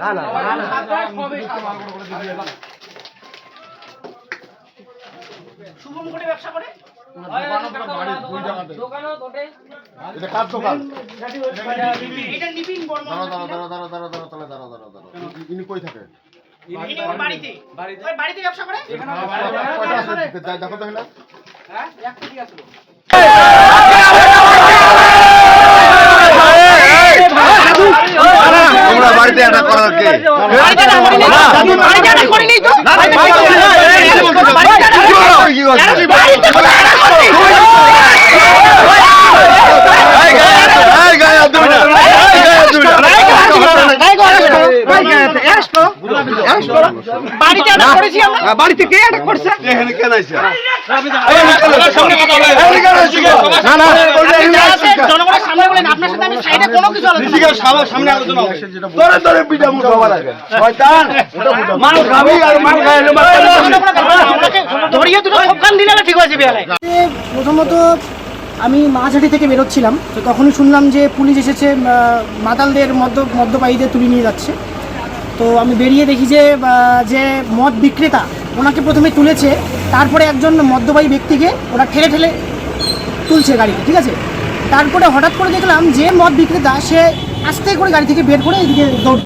না না শুভম করে ব্যবসা করে ইনি কই থাকে বাড়িতে বাড়িতে ব্যবসা করে দেখো দেখো না হ্যাঁ বাড়িতে কে অ্যাটাক করছে না না। সাথে আমি সাইডে কোনো কিছু আলোচনা করব না। তোরে তোরে পিঠা মুখ খাওয়া লাগে। শয়তান! মাল খাবি আর মাল খাইলে ধরিয়ে দুটো সবখান দিলে ঠিক হয়েছে বেলায় প্রথমত আমি মাঝাটি থেকে বেরোচ্ছিলাম তো তখনই শুনলাম যে পুলিশ এসেছে মাতালদের মদ্য মদ্যপায়ীদের তুলে নিয়ে যাচ্ছে। তো আমি বেরিয়ে দেখি যে যে মদ বিক্রেতা ওনাকে প্রথমে তুলেছে তারপরে একজন মদ্যপায়ী ব্যক্তিকে ওরা ঠেলে ঠেলে তুলছে গাড়িতে ঠিক আছে? তারপরে হঠাৎ করে দেখলাম যে মদ বিক্রেতা, সে আস্তে করে গাড়ি থেকে বের করে এদিকে দৌড়